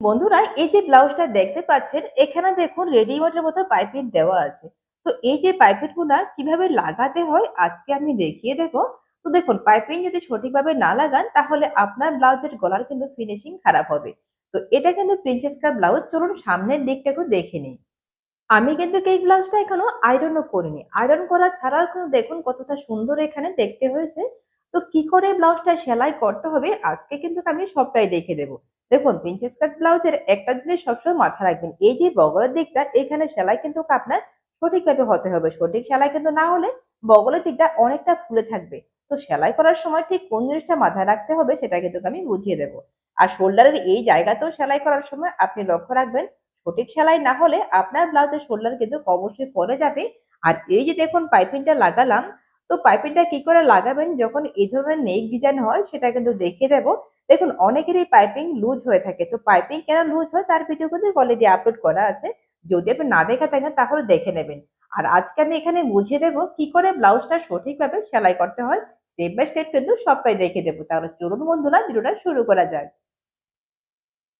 বন্ধুরা, এই যে ব্লাউজটা দেখতে পাচ্ছেন, এখানে দেখুন রেডিমেডের মতো পাইপিং দেওয়া আছে। তো এই যে পাইপিংগুলা কীভাবে লাগাতে হয়, আজকে আমি দেখিয়ে দেবো। তো দেখুন পাইপিং যদি সঠিকভাবে না লাগান, তাহলে আপনার ব্লাউজের গলার কিন্তু ফিনিশিং খারাপ হবে। তো এটা কিন্তু প্রিন্সেস কার ব্লাউজ, চলুন সামনের দিকটা একটু দেখে নিই। আমি কিন্তু এই ব্লাউজটা এখনও আয়রনও করিনি। আয়রন করা ছাড়াও কিন্তু দেখুন কতটা সুন্দর এখানে দেখতে হয়েছে। তো কি করে ব্লাউজটা সেলাই করতে হবে, আজকে কিন্তু আমি সবটাই দেখে দেবো। দেখুন প্রিন্সেস কাট ব্লাউজের একটা জিনিস সবসময় মাথা রাখবেন। এই যে বগলের দিকটা, এখানে সেলাই কিন্তু আপনার সঠিকভাবে হতে হবে। সঠিক সেলাই কিন্তু না হলে বগলের দিকটা অনেকটা ফুলে থাকবে। তো সেলাই করার সময় ঠিক কোন জিনিসটা মাথায় রাখতে হবে সেটা কিন্তু আমি বুঝিয়ে দেবো। আর শোল্ডারের এই জায়গাতেও সেলাই করার সময় আপনি লক্ষ্য রাখবেন, সঠিক সেলাই না হলে আপনার ব্লাউজের শোল্ডার কিন্তু অবশ্যই পরে যাবে। আর এই যে দেখুন, পাইপিংটা লাগালাম, তো পাইপিংটা কি করে লাগাবেন? যখন এই ধরনের নেক ডিজাইন হয়, সেটা কিন্তু দেখিয়ে দেবো। দেখুন, অনেকেরই পাইপিং লুজ হয়ে থাকে। তো পাইপিং কেন লুজ হয়? তার ভিডিও কিন্তু অলরেডি আপলোড করা আছে। যদি আপনি না দেখে থাকেন, তাহলে দেখে নেবেন। আর আজকে আমি এখানে বুঝিয়ে দেবো, কি করে ব্লাউজটা সঠিকভাবে সেলাই করতে হয়। স্টেপ বাই স্টেপ কিন্তু সবটাই দেখে দেবো। তাহলে চলুন বন্ধুরা, ভিডিওটা শুরু করা যাক।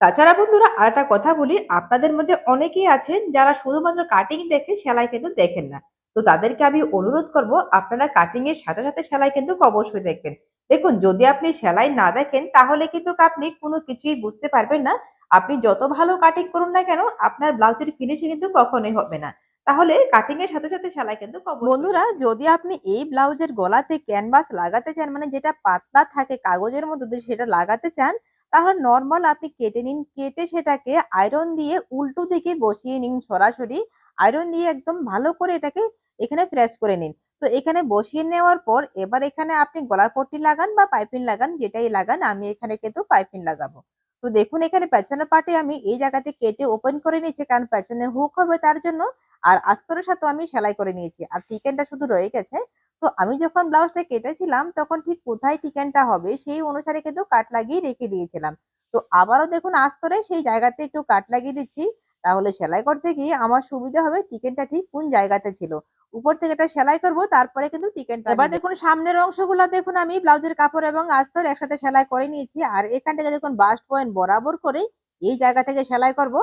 তাছাড়া বন্ধুরা আর একটা কথা বলি, আপনাদের মধ্যে অনেকেই আছেন যারা শুধুমাত্র কাটিং দেখে সেলাই কিন্তু দেখেন না। তো তাদেরকে আমি অনুরোধ করব আপনারা কাটিং এর সাথে সাথে সেলাই কিন্তু অবশ্যই দেখবেন। দেখুন যদি আপনি সেলাই না দেখেন তাহলে কিন্তু আপনি কোনো কিছুই বুঝতে পারবেন না। আপনি যত ভালো কাটিং করুন না কেন আপনার ব্লাউজের ফিনিশিং কিন্তু কখনোই হবে না। তাহলে কাটিং এর সাথে সাথে সেলাই কিন্তু বন্ধুরা যদি আপনি এই ব্লাউজের গলাতে ক্যানভাস লাগাতে চান মানে যেটা পাতলা থাকে কাগজের মতো সেটা লাগাতে চান তাহলে নর্মাল আপনি কেটে নিন কেটে সেটাকে আয়রন দিয়ে উল্টো দিকে বসিয়ে নিন সরাসরি। আয়রন দিয়ে একদম ভালো করে এটাকে এখানে প্রেস করে নিন। তো এখানে বসিয়ে নেওয়ার পর এবার এখানে আপনি গলার পট্টি লাগান বা পাইপিং লাগান, যেটাই লাগান, আমি এখানে কিন্তু পাইপিং লাগাবো। তো দেখুন, এখানে পেছনের পাটে আমি এই জায়গাতে কেটে ওপেন করে নিয়েছি, কারণ পেছনে হুক হবে তার জন্য। আর আস্তরের সাথে আমি সেলাই করে নিয়েছি, আর টিকেনটা শুধু রয়ে গেছে। তো আমি যখন ব্লাউজটা কেটেছিলাম, তখন ঠিক কোথায় টিকেনটা হবে, সেই অনুসারে কিন্তু কাট লাগিয়ে রেখে দিয়েছিলাম। তো আবারও দেখুন, আস্তরে সেই জায়গাতে একটু কাট লাগিয়ে দিচ্ছি। তাহলে সেলাই করতে গিয়ে আমার সুবিধা হবে টিকেনটা ঠিক কোন জায়গাতে ছিল। উপর থেকে এটা সেলাই করব তারপরে কিন্তু টিকেনটা এবার দেখুন সামনের অংশগুলো দেখুন আমি ব্লাউজের কাপড় এবং আস্তর একসাথে সেলাই করে নিয়েছি। আর এখান থেকে দেখুন বাস্ট পয়েন্ট বরাবর করে এই জায়গা থেকে সেলাই করব।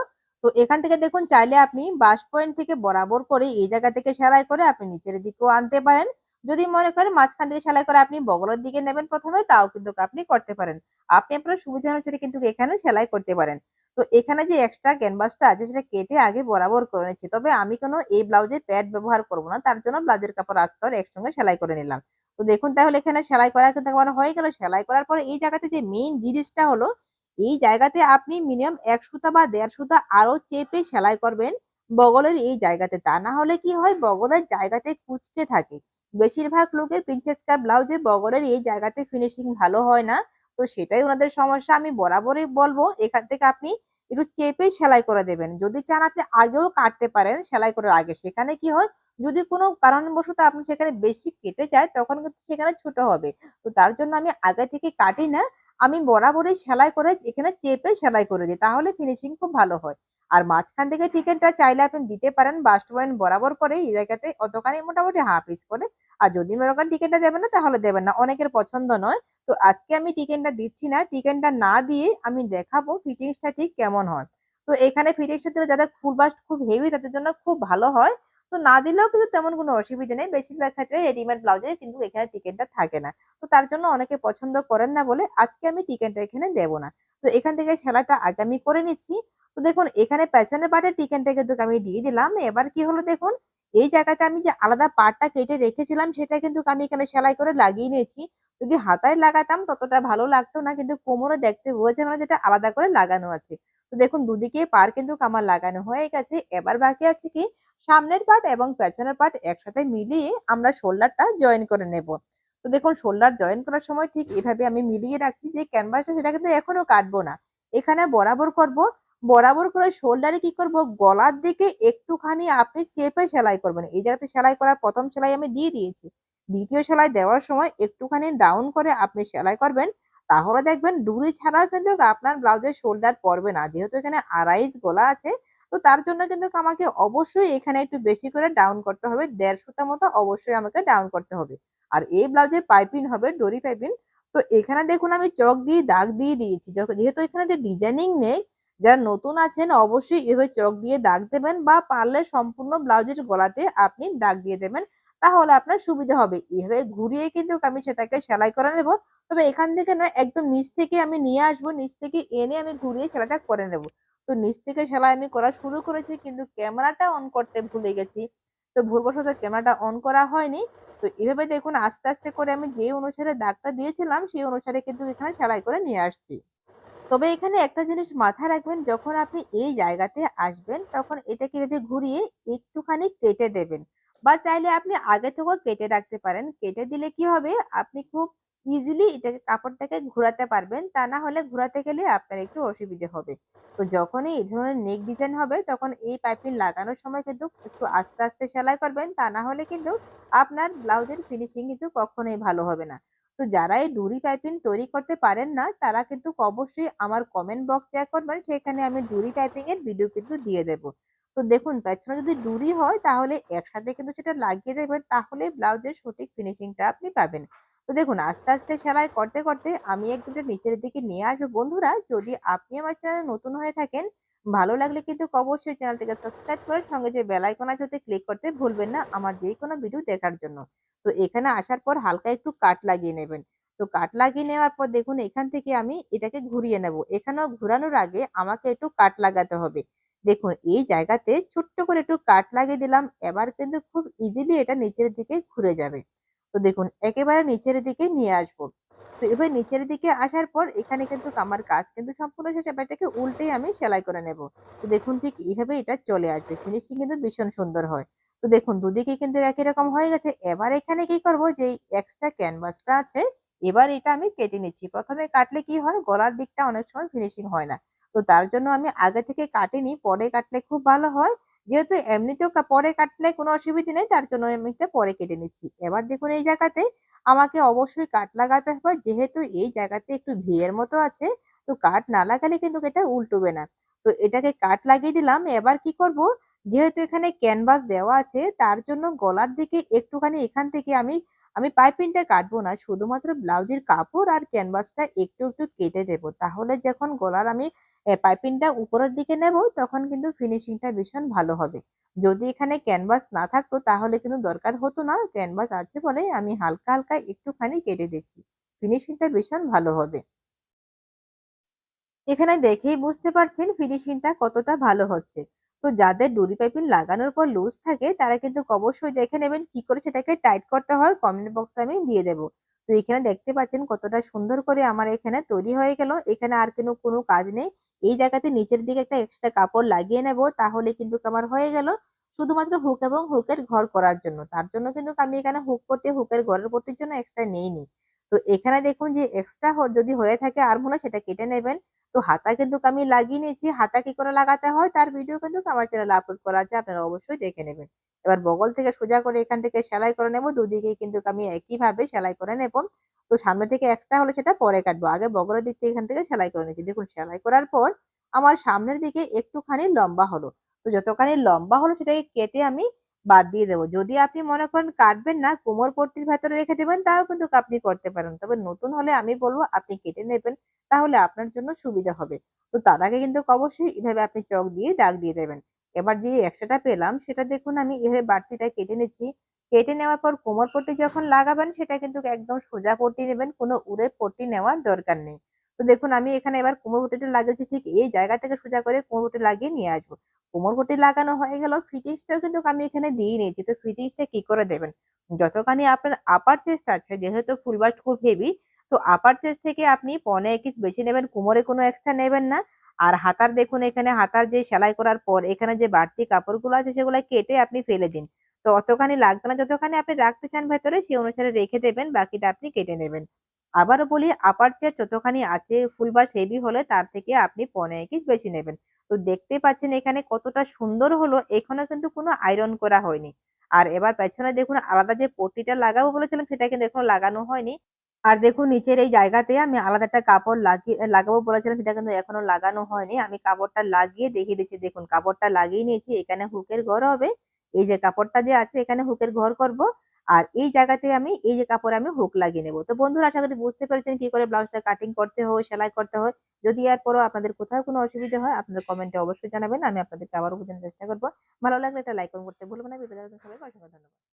তো এখান থেকে দেখুন চাইলে আপনি বাস পয়েন্ট থেকে বরাবর করে এই জায়গা থেকে সেলাই করে আপনি নিচের দিকেও আনতে পারেন। যদি মনে করেন মাঝখান থেকে সেলাই করে আপনি বগলের দিকে নেবেন প্রথমে তাও কিন্তু আপনি করতে পারেন। আপনি আপনার সুবিধা অনুসারে কিন্তু এখানে সেলাই করতে পারেন। তো এখানে যে এক্সট্রা ক্যানভাসটা আছে সেটা কেটে আগে বরাবর করে নিচ্ছি। তবে আমি কোনো এই ব্লাউজে প্যাড ব্যবহার করব না, তার জন্য ব্লাউজের কাপড় আস্তর একসঙ্গে সেলাই করে নিলাম। তো দেখুন তাহলে এখানে সেলাই করা কিন্তু আমার হয়ে গেল। সেলাই করার পরে এই জায়গাতে যে মেইন জিনিসটা হলো, এই জায়গাতে আপনি মিনিমাম এক সুতা বা দেড় সুতা আরও চেপে সেলাই করবেন বগলের এই জায়গাতে। তা না হলে কি হয়, বগলের জায়গাতে কুচকে থাকে। বেশিরভাগ লোকের প্রিন্সেস কার ব্লাউজে বগলের এই জায়গাতে ফিনিশিং ভালো হয় না। তো সেটাই ওনাদের সমস্যা। আমি বরাবরই বলব, এখান থেকে আপনি একটু চেপে সেলাই করে দেবেন। যদি চান আপনি আগেও কাটতে পারেন সেলাই করার আগে। সেখানে কি হয়, যদি কোনো কারণবশত আপনি সেখানে বেশি কেটে যায়, তখন কিন্তু সেখানে ছোট হবে। তো তার জন্য আমি আগে থেকে কাটি না, আমি বরাবরই সেলাই করে এখানে চেপে সেলাই করে দিই, তাহলে ফিনিশিং খুব ভালো হয়। আর মাঝখান থেকে টিকেটটা চাইলে আপনি দিতে পারেন বাস্ট পয়েন্ট বরাবর করে এই জায়গাতে অতখানি মোটামুটি হাফ ইস করে আর যদি করেন টিকেটটা দেবেন না, তাহলে দেবেন না। অনেকের পছন্দ নয় তো আজকে আমি টিকেনটা দিচ্ছি না। টিকেনটা না দিয়ে আমি দেখাবো ফিটিংসটা ঠিক কেমন হয়। তো এখানে ফিটিংসটা দিলে যাদের ফুল বাস্ট খুব হেভি তাদের জন্য খুব ভালো হয়। তো না দিলেও কিন্তু তেমন কোনো অসুবিধা নেই। বেশিরভাগ ক্ষেত্রে রেডিমেড ব্লাউজে কিন্তু এখানে টিকেনটা থাকে না। তো তার জন্য অনেকে পছন্দ করেন না বলে আজকে আমি টিকেনটা এখানে দেব না। তো এখান থেকে সেলাইটা আগামী করে নিচ্ছি। তো দেখুন, এখানে পেছনের পাটে টিকেনটা কিন্তু আমি দিয়ে দিলাম। এবার কি হলো দেখুন, এই জায়গাতে আমি যে আলাদা পাটটা কেটে রেখেছিলাম, সেটা কিন্তু আমি এখানে সেলাই করে লাগিয়ে নিয়েছি। যদি হাতায় লাগাতাম ততটা ভালো লাগতো না, কিন্তু কোমরে দেখতে হয়েছে মানে যেটা আলাদা করে লাগানো আছে। তো দেখুন দুদিকে পার কিন্তু আমার লাগানো হয়ে গেছে। এবার বাকি আছে কি, সামনের পার্ট এবং পেছনের পার্ট একসাথে মিলিয়ে আমরা শোল্ডারটা জয়েন করে নেব। তো দেখুন শোল্ডার জয়েন করার সময় ঠিক এভাবে আমি মিলিয়ে রাখছি যে ক্যানভাসটা সেটা কিন্তু এখনও কাটবো না। এখানে বরাবর করব, বরাবর করে শোল্ডারে কি করব, গলার দিকে একটুখানি আপনি চেপে সেলাই করবেন। এই জায়গাতে সেলাই করার প্রথম সেলাই আমি দিয়ে দিয়েছি। দ্বিতীয় সেলাই দেওয়ার সময় একটুখানি ডাউন করে আপনি সেলাই করবেন, তাহলে দেখবেন ডুরি ছাড়াও কিন্তু আপনার ব্লাউজের শোল্ডার পড়বে না। যেহেতু এখানে আড়াইশ গলা আছে, তো তার জন্য কিন্তু আমাকে অবশ্যই এখানে একটু বেশি করে ডাউন করতে হবে। দেড়শোটা মতো অবশ্যই আমাকে ডাউন করতে হবে। আর এই ব্লাউজে পাইপিং হবে ডরি পাইপিং তো এখানে দেখুন আমি চক দিয়ে, দাগ দিয়ে দিয়েছি। যেহেতু এখানে একটা ডিজাইনিং নেই, যারা নতুন আছেন অবশ্যই এভাবে চক দিয়ে দাগ দেবেন বা পারলে সম্পূর্ণ ব্লাউজের গলাতে আপনি দাগ দিয়ে দেবেন। তাহলে আপনার সুবিধা হবে। এভাবে ঘুরিয়ে কিন্তু আমি সেটাকে সেলাই করে নেব। তবে এখান থেকে নয়, একদম নিচ থেকে আমি নিয়ে আসব, নিচ থেকে এনে আমি ঘুরিয়ে সেলাইটা করে নেব। তো নিচ থেকে সেলাই আমি করা শুরু করেছি, কিন্তু ক্যামেরাটা অন করতে ভুলে গেছি। তো ভুলবশত ক্যামেরাটা অন করা হয়নি। তো এভাবে দেখুন, আস্তে আস্তে করে আমি যে অনুসারে দাগটা দিয়েছিলাম, সেই অনুসারে কিন্তু এখানে সেলাই করে নিয়ে আসছি। তবে এখানে একটা জিনিস মাথায় রাখবেন, যখন আপনি এই জায়গাতে আসবেন, তখন এটাকে এভাবে ঘুরিয়ে একটুখানি কেটে দেবেন। বা চাইলে আপনি আগে থেকেও কেটে রাখতে পারেন। কেটে দিলে কি হবে? আপনি খুব ইজিলি এটাকে, কাপড়টাকে ঘোরাতে পারবেন। তা না হলে ঘোরাতে গেলে আপনার একটু অসুবিধে হবে। তো যখনই এই ধরনের নেক ডিজাইন হবে, তখন এই পাইপিং লাগানোর সময় কিন্তু একটু আস্তে আস্তে সেলাই করবেন। তা না হলে কিন্তু আপনার ব্লাউজের ফিনিশিং কিন্তু কখনোই ভালো হবে না। তো যারা এই ডুরি পাইপিং তৈরি করতে পারেন না, তারা কিন্তু অবশ্যই আমার কমেন্ট বক্স চেক করবেন সেখানে আমি ডুরি পাইপিং এর ভিডিও কিন্তু দিয়ে দেব। তো দেখুন, পেছনে যদি ডুরি হয়, তাহলে একসাথে কিন্তু সেটা লাগিয়ে দেবেন, তাহলে ব্লাউজের সঠিক ফিনিশিংটা আপনি পাবেন। তো দেখুন, আস্তে আস্তে সেলাই করতে করতে আমি একদমটা নিচের দিকে নিয়ে আসব। বন্ধুরা, যদি আপনি আমার চ্যানেল নতুন হয়ে থাকেন, ভালো লাগলে কিন্তু অবশ্যই চ্যানেলটিকে সাবস্ক্রাইব করে সঙ্গে যে বেল আইকন আছে, ওতে ক্লিক করতে ভুলবেন না আমার যে কোনো ভিডিও দেখার জন্য। তো এখানে আসার পর হালকা একটু কাট লাগিয়ে নেবেন। তো কাট লাগিয়ে নেওয়ার পর দেখুন, এখান থেকে আমি এটাকে ঘুরিয়ে নেব। এখানেও ঘুরানোর আগে আমাকে একটু কাট লাগাতে হবে। দেখুন, এই জায়গাতে ছোট্ট করে একটু কাট লাগিয়ে দিলাম। এবার কিন্তু খুব ইজিলি এটা নিচের দিকে ঘুরে যাবে। তো দেখুন, একেবারে নিচের দিকে নিয়ে আসব। তো এবার নিচের দিকে আসার পর এখানে কিন্তু আমার কাজ কিন্তু সম্পূর্ণ শেষ। এবার এটাকে উল্টেই আমি সেলাই করে নেব। তো দেখুন, ঠিক এইভাবে এটা চলে আসবে। ফিনিশিং কিন্তু ভীষণ সুন্দর হয়। তো দেখুন, দুদিকে কিন্তু একই রকম হয়ে গেছে। এবার এখানে কি করব যে এক্সট্রা ক্যানভাসটা আছে, এবার এটা আমি কেটে নিচ্ছি। প্রথমে কাটলে কি হয়, গলার দিকটা অনেক সময় ফিনিশিং হয় না। তো তার জন্য আমি আগে থেকে কাটিনি, পরে কাটলে খুব ভালো হয়। যেহেতু এমনিতেও পরে কাটলে কোনো অসুবিধা নেই, তার জন্য আমি এটা পরে কেটে নিচ্ছি। এবার দেখুন এই জায়গাতে আমাকে অবশ্যই কাট লাগাতে হবে। যেহেতু এই জায়গাতে একটু ভিয়ের মতো আছে, তো কাট না লাগালে কিন্তু এটা উল্টবে না। তো এটাকে কাট লাগিয়ে দিলাম। এবার কি করব? যেহেতু এখানে ক্যানভাস দেওয়া আছে, তার জন্য গলার দিকে একটুখানি এখান থেকে আমি আমি পাইপিংটা কাটবো না। শুধুমাত্র ব্লাউজের কাপড় আর ক্যানভাসটা একটু একটু কেটে দেব। তাহলে যখন গলার আমি পাইপিংটা উপরের দিকে নেব, তখন কিন্তু ফিনিশিংটা ভীষণ ভালো হবে। যদি এখানে ক্যানভাস না থাকতো, তাহলে কিন্তু দরকার হতো না। ক্যানভাস আছে বলে আমি হালকা হালকা একটুখানি কেটে দিচ্ছি। ফিনিশিংটা ভীষণ ভালো হবে। এখানে দেখেই বুঝতে পারছেন ফিনিশিংটা কতটা ভালো হচ্ছে। তো যাদের ডুরি পাইপিং লাগানোর পর লুজ থাকে, তারা কিন্তু অবশ্যই দেখে নেবেন কি করে সেটাকে টাইট করতে হয়। কমেন্ট বক্সে আমি দিয়ে দেবো। তো এখানে দেখতে পাচ্ছেন কতটা সুন্দর করে আমার এখানে তৈরি হয়ে গেল। এখানে আর কোনো কোনো কাজ নেই। এই জায়গাতে নিচের দিকে একটা এক্সট্রা কাপড় লাগিয়ে নেব, তাহলে কিন্তু আমার হয়ে গেল শুধুমাত্র হুক এবং হুকের ঘর করার জন্য। তার জন্য কিন্তু আমি এখানে হুক পট্টি হুকের ঘরের পট্টির জন্য এক্সট্রা নেইনি তো এখানে দেখুন যে এক্সট্রা যদি হয়ে থাকে আর মনে সেটা কেটে নেবেন। তো হাতা কিন্তু আমি লাগিয়ে নিয়েছি। হাতা কি করে লাগাতে হয় তার ভিডিও কিন্তু আমার চ্যানেলে আপলোড করা আছে, আপনারা অবশ্যই দেখে নেবেন। এবার বগল থেকে সোজা করে এখান থেকে সেলাই করে নেব দুদিকে কিন্তু আমি একইভাবে সেলাই করে নেব। তো সামনে থেকে এক্সট্রা হলে সেটা পরে কাটবো। আগে বগলের দিক থেকে এখান থেকে সেলাই করে নিচ্ছি। দেখুন, সেলাই করার পর আমার সামনের দিকে একটুখানি লম্বা হলো। তো যতখানি লম্বা হলো সেটাকে কেটে আমি বাদ দিয়ে দেবো। যদি আপনি মনে করেন কাটবেন না, কোমর পট্টির ভেতরে রেখে দেবেন, তাও কিন্তু আপনি করতে পারেন। তবে নতুন হলে আমি বলব আপনি কেটে নেবেন, তাহলে আপনার জন্য সুবিধা হবে। তো তার আগে কিন্তু অবশ্যই এভাবে আপনি চক দিয়ে দাগ দিয়ে দেবেন। এবার যে একশোটা পেলাম, সেটা দেখুন আমি এভাবে বাড়তিটা কেটে নিচ্ছি। কেটে নেওয়ার পর কোমর পট্টি যখন লাগাবেন, সেটা কিন্তু একদম সোজা পট্টি নেবেন, কোনো উড়ে পট্টি নেওয়ার দরকার নেই। তো দেখুন আমি এখানে এবার কোমর পট্টিটা লাগিয়েছি, ঠিক এই জায়গা থেকে সোজা করে কোমর পট্টি লাগিয়ে নিয়ে আসব। কোমর পট্টি লাগানো হয়ে গেল ফিটিংসটাও কিন্তু আমি এখানে দিয়ে নিয়েছি। তো ফিটিংসটা কি করে দেবেন? যতখানি আপনার আপার চেস্ট আছে, যেহেতু ফুল বাস্ট খুব হেভি তো আপার চেস্ট থেকে আপনি পনে এক বেশি নেবেন, কোমরে কোনো এক্সট্রা নেবেন না। আর হাতার দেখুন এখানে, হাতার যে সেলাই করার পর এখানে যে বাড়তি কাপড়গুলো আছে সেগুলো কেটে আপনি ফেলে দিন। তো অতখানি লাগবে না, যতখানি আপনি রাখতে চান ভেতরে সেই অনুসারে রেখে দেবেন, বাকিটা আপনি কেটে নেবেন। আবারও বলি আপার চেয়ার যতখানি আছে ফুল বাস হেভি হলে তার থেকে আপনি পনে একিস বেশি নেবেন। তো দেখতে পাচ্ছেন এখানে কতটা সুন্দর হলো, এখানে কিন্তু কোনো আয়রন করা হয়নি। আর এবার পেছনে দেখুন আলাদা যে পট্টিটা লাগাবো বলেছিলাম, সেটা কিন্তু এখনও লাগানো হয়নি। আর দেখুন, নিচের এই জায়গাতে আমি আলাদা একটা কাপড় লাগিয়ে লাগাবো বলেছিলাম, সেটা কিন্তু এখনও লাগানো হয়নি। আমি কাপড়টা লাগিয়ে দেখিয়ে দিচ্ছি। দেখুন, কাপড়টা লাগিয়ে নিয়েছি, এখানে হুকের ঘর হবে। এই যে কাপড়টা যে আছে, এখানে হুকের ঘর করব। আর এই জায়গাতে আমি, এই যে কাপড় আমি হুক লাগিয়ে নেব। তো বন্ধুরা, আশা করি বুঝতে পেরেছেন কি করে ব্লাউজটা কাটিং করতে হয়, সেলাই করতে হয়। যদি এরপরও আপনাদের কোথাও কোনো অসুবিধা হয়, আপনারা কমেন্টে অবশ্যই জানাবেন। আমি আপনাদেরকে আবারও বোঝানোর চেষ্টা করব। ভালো লাগলে একটা লাইক করতে ভুলবেন না। সবাইকে, অসংখ্য ধন্যবাদ।